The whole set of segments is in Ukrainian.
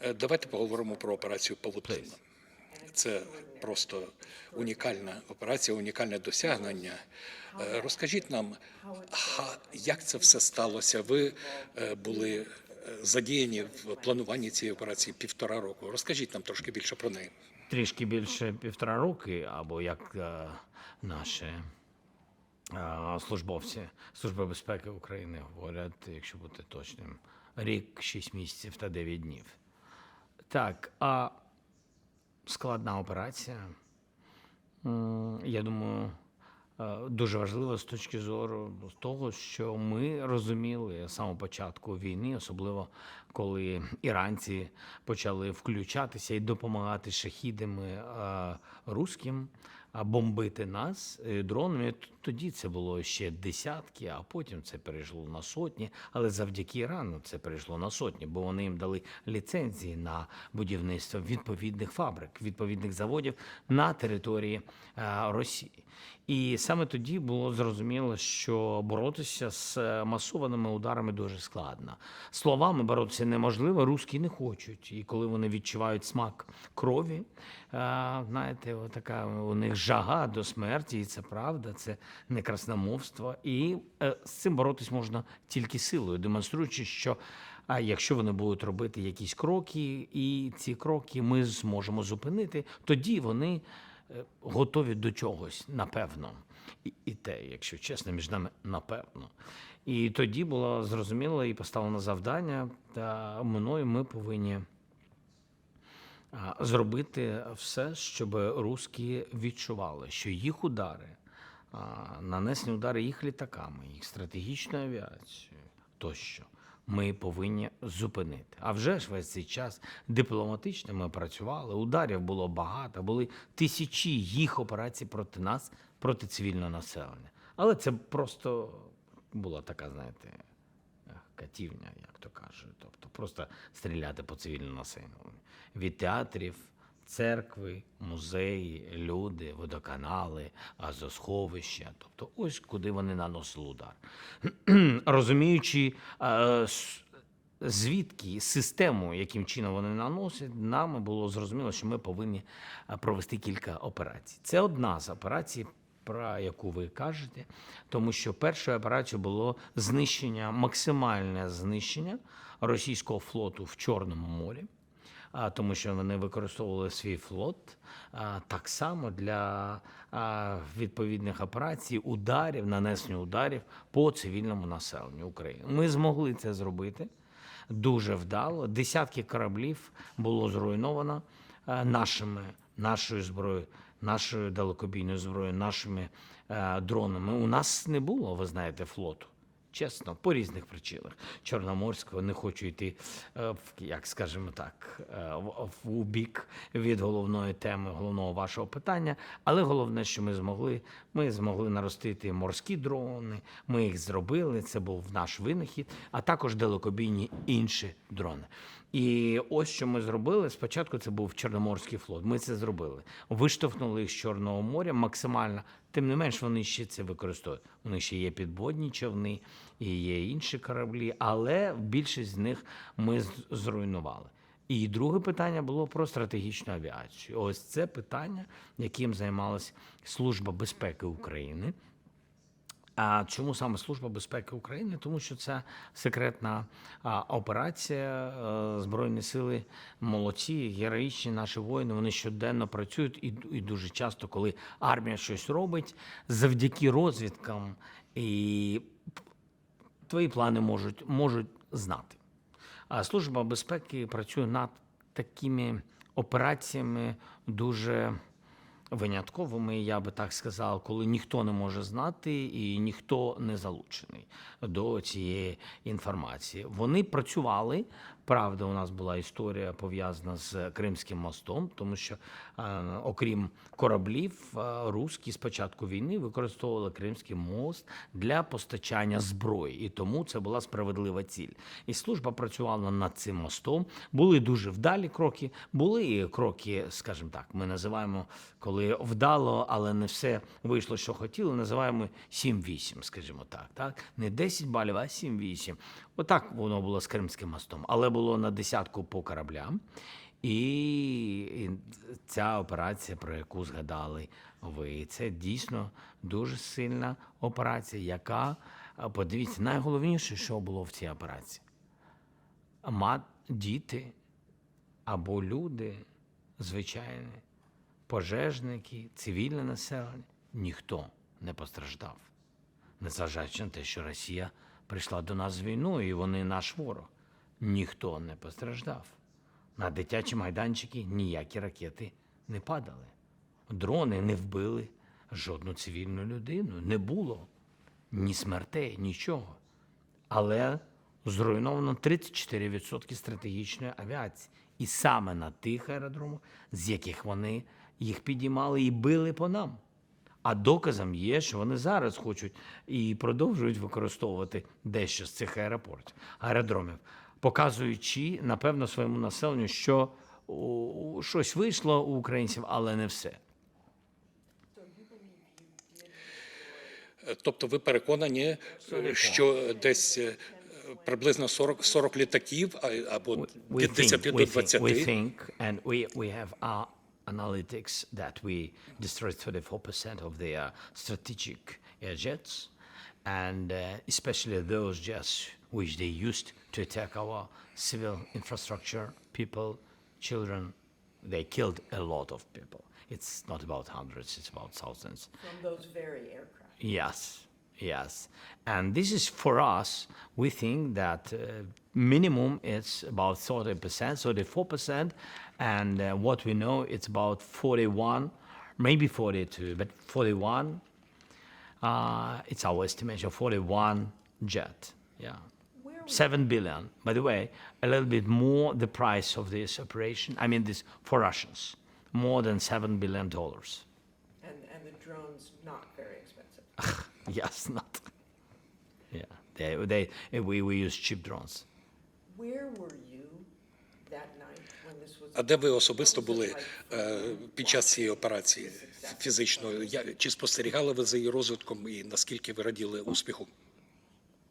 Е, Давайте поговоримо про операцію Павутина. Це просто унікальна операція, унікальне досягнення. Е, Розкажіть нам, як це все сталося? Ви е, були задіяні в плануванні цієї операції півтора року. Розкажіть нам трошки більше про неї. трішки більше півтора роки, або як е, наші е, службовці Служби безпеки України говорять, якщо бути точним, рік, шість місяців та дев'ять днів. Так, а складна операція, я думаю, е, дуже важлива з точки зору того, що ми розуміли з самого початку війни, особливо коли іранці почали включатися і допомагати шахідами е, руським бомбити нас е, дронами. Тоді це було ще десятки, а потім це перейшло на сотні. Але завдяки Ірану це перейшло на сотні, бо вони їм дали ліцензії на будівництво відповідних фабрик, відповідних заводів на території е, Росії. І саме тоді було зрозуміло, що боротися з е, масованими ударами дуже складно. Словами боротися неможливо, русські не хочуть. І коли вони відчувають смак крові, е, знаєте, така у них жага до смерті, і це правда, це не красномовство. І е, з цим боротись можна тільки силою, демонструючи, що а якщо вони будуть робити якісь кроки, і ці кроки ми зможемо зупинити, тоді вони готові до чогось, напевно. І, і те, якщо чесно, між нами напевно. І тоді було зрозуміло і поставлено завдання, та мною ми повинні зробити все, щоб русські відчували, що їх удари, нанесені удари їх літаками, їх стратегічною авіацією тощо. Ми повинні зупинити. А вже ж весь цей час дипломатично ми працювали. Ударів було багато, були тисячі їх операцій проти нас, проти цивільного населення. Але це просто була така, знаєте, катівня, як то кажуть. Тобто просто стріляти по цивільному населенню. Від театрів, церкви, музеї, люди, водоканали, газосховища. Тобто ось куди вони наносили удар. Розуміючи, е, звідки систему, яким чином вони наносять, нам було зрозуміло, що ми повинні е, провести кілька операцій. Це одна з операцій, про яку ви кажете, тому що першою операцією було знищення, максимальне знищення російського флоту в Чорному морі. Тому що вони використовували свій флот так само для відповідних операцій, ударів, нанесення ударів по цивільному населенню України. Ми змогли це зробити дуже вдало. Десятки кораблів було зруйновано нашими, нашою зброєю, нашою далекобійною зброєю, нашими е, дронами. У нас не було, ви знаєте, флоту. Чесно, по різних причинах. Чорноморського не хочу йти, е, як скажемо так, е, в бік від головної теми, головного вашого питання. Але головне, що ми змогли, ми змогли наростити морські дрони. Ми їх зробили. Це був наш винахід, а також далекобійні інші дрони. І ось що ми зробили. Спочатку це був Чорноморський флот. Ми це зробили. Виштовхнули їх з Чорного моря максимально. Тим не менш, вони ще це використовують. У них ще є підводні човни і є інші кораблі, але більшість з них ми зруйнували. І друге питання було про стратегічну авіацію. Ось це питання, яким займалась Служба безпеки України. А чому саме Служба безпеки України? Тому що це секретна операція. е, Збройні сили молодці, героїчні наші воїни. Вони щоденно працюють і, і дуже часто, коли армія щось робить, завдяки розвідкам і твої плани можуть, можуть знати. А Служба безпеки працює над такими операціями дуже винятковими, я би так сказав, коли ніхто не може знати і ніхто не залучений до цієї інформації. Вони працювали. Правда, у нас була історія пов'язана з Кримським мостом, тому що, е, окрім кораблів, е, руські з початку війни використовували Кримський мост для постачання зброї, і тому це була справедлива ціль. І служба працювала над цим мостом. Були дуже вдалі кроки, були і кроки, скажімо так, ми називаємо, коли вдало, але не все вийшло, що хотіли. Називаємо 7-8, скажімо так. так. Не 10 балів, а 7-8. Отак воно було з Кримським мостом, але було на десятку по кораблям. І, ця операція, про яку згадали ви, це дійсно дуже сильна операція, яка, подивіться, найголовніше, що було в цій операції. Мат, діти або люди звичайні, пожежники, цивільне населення, ніхто не постраждав. Незважаючи на те, що Росія прийшла до нас з війною, і вони наш ворог. Ніхто не постраждав. На дитячі майданчики ніякі ракети не падали. Дрони не вбили жодну цивільну людину. Не було ні смертей, нічого. Але зруйновано 34% стратегічної авіації. І саме на тих аеродромах, з яких вони їх підіймали і били по нам. А доказом є, що вони зараз хочуть і продовжують використовувати дещо з цих аеропортів, аеродромів, показуючи, напевно, своєму населенню, що щось вийшло у українців, але не все. Тобто ви переконані, що десь е, приблизно 40, 40 літаків а- або від 10 до we 20 think, we think, and we, we have our analytics that we destroyed 34% of their strategic air jets, and uh, especially those jets which they used to attack our civil infrastructure, people, children. They killed a lot of people. It's not about hundreds; it's about thousands. from those very aircraft. Yes, yes. And this is for us, we think that uh, minimum it's about 30%, 34%. And uh, what we know, it's about 41, maybe 42, but 41, uh, it's our estimation, 41 jet. Yeah. Seven billion. By the way, a little bit more the price of this operation. I mean, this for Russians, more than seven billion dollars. And, and the drones not very expensive. Yes, not. Yeah, they, they, we, we use cheap drones. Where were you that night when this was? А де ви особисто були е, під час цієї операції фізично? Я- Чи спостерігали ви за її розвитком і наскільки ви раділи успіху?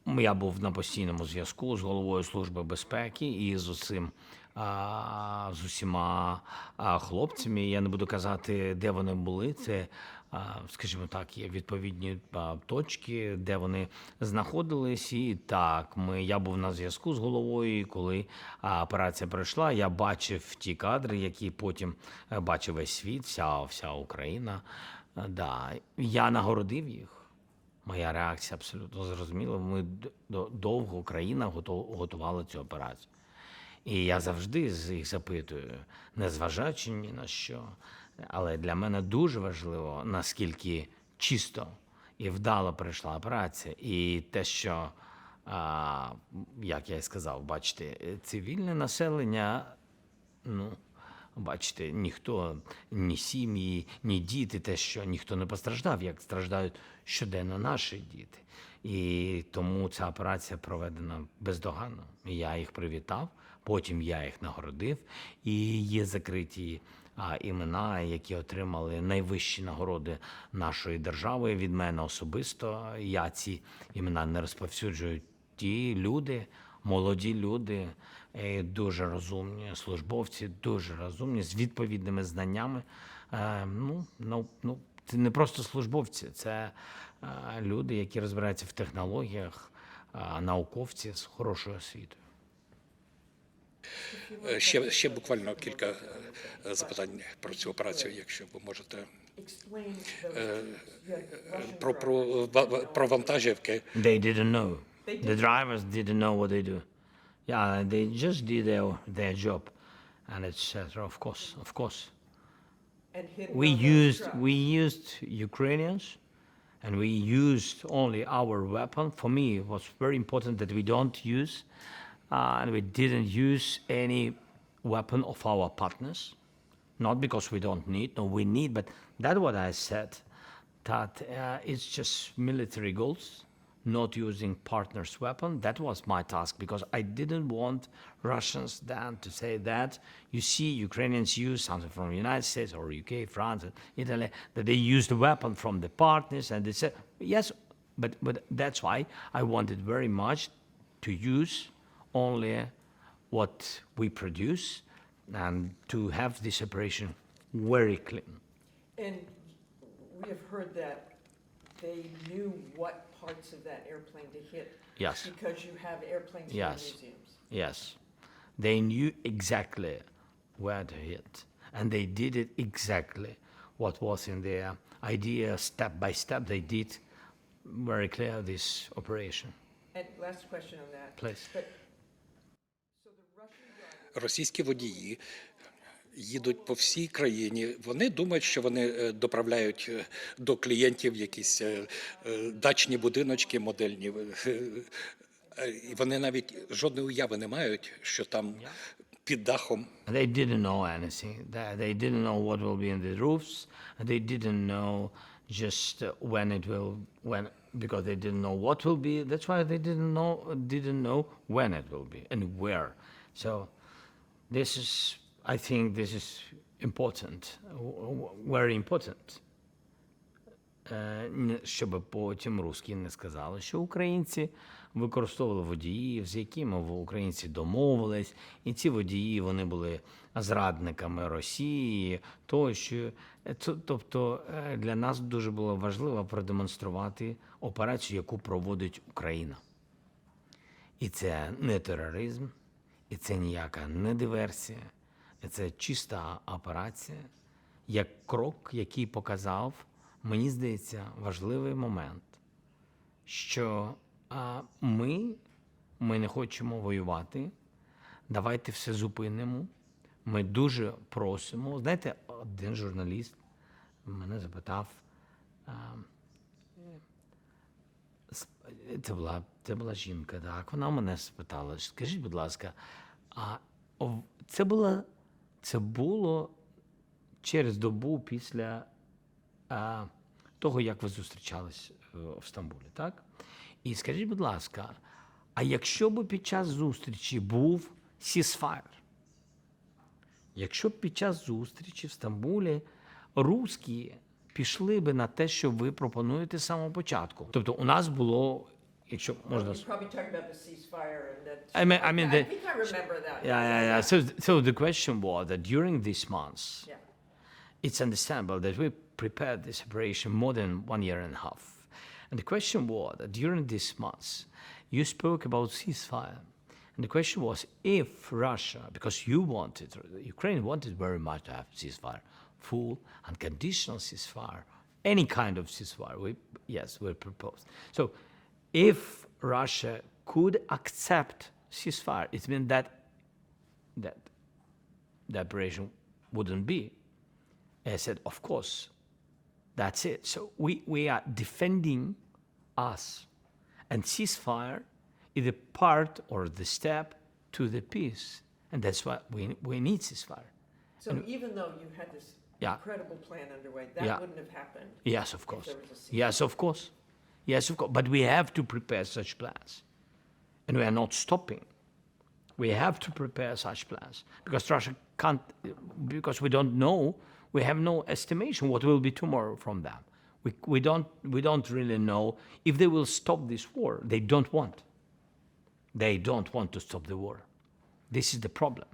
Я був на постійному зв'язку з головою Служби безпеки і з усім. А, з усіма а, хлопцями. Я не буду казати, де вони були. Це, скажімо так, є відповідні точки, де вони знаходились. І так, ми, я був на зв'язку з головою. Коли операція пройшла, я бачив ті кадри, які потім е, бачив весь світ, вся, вся Україна. Е, Да. Я нагородив їх. Моя реакція абсолютно зрозуміла. Ми довго Україна готувала цю операцію. І я завжди їх запитую, незважаючи ні на що. Але для мене дуже важливо, наскільки чисто і вдало пройшла операція. І те, що, а, як я і сказав, бачите, цивільне населення ну, бачите, ніхто, ні сім'ї, ні діти, те, що ніхто не постраждав, як страждають щоденно наші діти. І тому ця операція проведена бездоганно. Я їх привітав, потім я їх нагородив, і є закриті імена, які отримали найвищі нагороди нашої держави від мене особисто. Я ці імена не розповсюджую. Ті люди, молоді люди, е, дуже розумні, службовці, дуже розумні, з відповідними знаннями. Е, Ну, ну, ну, це не просто службовці, це е, люди, які розбираються в технологіях, науковці з хорошою освітою. Е, Ще, ще буквально кілька е, запитань про цю операцію, якщо ви можете. Explain those, you had Russian Про, drones. про, ва- ва- про вантажівки. They didn't know. They The drivers didn't know what they do. Yeah, they just did their, their job. And it's, uh, of course, of course. And hit we on those used trucks. we used Ukrainians, and we used only our weapon. For me, it was very important that we don't use, uh, and we didn't use any weapon of our partners. Not because we don't need, no, we need, but that's what I said. That uh, it's just military goals, not using partners' weapon. That was my task because I didn't want Russians then to say that you see Ukrainians use something from the United States or UK, France, Italy, that they used a weapon from the partners, and they said yes, but but that's why I wanted very much to use only what we produce and to have this operation very clean. And we have heard that they knew what parts of that airplane to hit. Yes. Because you have airplanes in Yes. museums. Yes. They knew exactly where to hit. And they did it exactly what was in their idea, step by step. They did very clear this operation. And last question on that. Please. But, Російські водії їдуть по всій країні. Вони думають, що вони е, доправляють е, до клієнтів якісь е, е, дачні будиночки модельні. Е, е, І вони навіть жодної уяви не мають, що там під дахом They didn't know anything. They, didn't know what will be in the roofs. They didn't know just uh, when it will when because they didn't know what will be. That's why they didn't know didn't know when it will be and where. So this is I think this is important, very important. Е, щоб потім русські не сказали, що українці використовували водіїв, з якими українці домовились, і ці водії вони були зрадниками Росії, тощо. Е, Тобто е, для нас дуже було важливо продемонструвати операцію, яку проводить Україна. І це не тероризм, і це ніяка не диверсія, це чиста операція, як крок, який показав, мені здається, важливий момент, що а, ми, ми не хочемо воювати, давайте все зупинимо. Ми дуже просимо. Знаєте, один журналіст мене запитав. Це була, це була жінка, так. Вона мене спитала: скажіть, будь ласка, а це було, це було через добу після а, того, як ви зустрічались е, в Стамбулі, так? І скажіть, будь ласка, а якщо б під час зустрічі був ceasefire, Якщо б під час зустрічі в Стамбулі русські пішли би на те, що ви пропонуєте з самого початку. Тобто у нас було, it should, You're those. probably talking about the ceasefire and that. I mean- I mean I the- think I remember that. Yeah, yeah, yeah. So, so the question was that during these months, Yeah. it's understandable that we prepared this operation more than one year and a half. And the question was that during these months, you spoke about ceasefire. And the question was if Russia, because you wanted, Ukraine wanted very much to have ceasefire, full, unconditional ceasefire, any kind of ceasefire, we, yes, we proposed. So if Russia could accept ceasefire, it means that, that the operation wouldn't be. I said, of course, that's it. So we, we are defending us. And ceasefire is a part or the step to the peace. And that's why we, we need ceasefire. So even though you had this Yeah. incredible plan underway, Yeah. that wouldn't have happened. Yes, of course. there was a Yes, of course. Yes, of course. But we have to prepare such plans. And we are not stopping. We have to prepare such plans because Russia can't, because we don't know, we have no estimation what will be tomorrow from them. We, we, don't, we don't really know if they will stop this war. They don't want. They don't want to stop the war. This is the problem.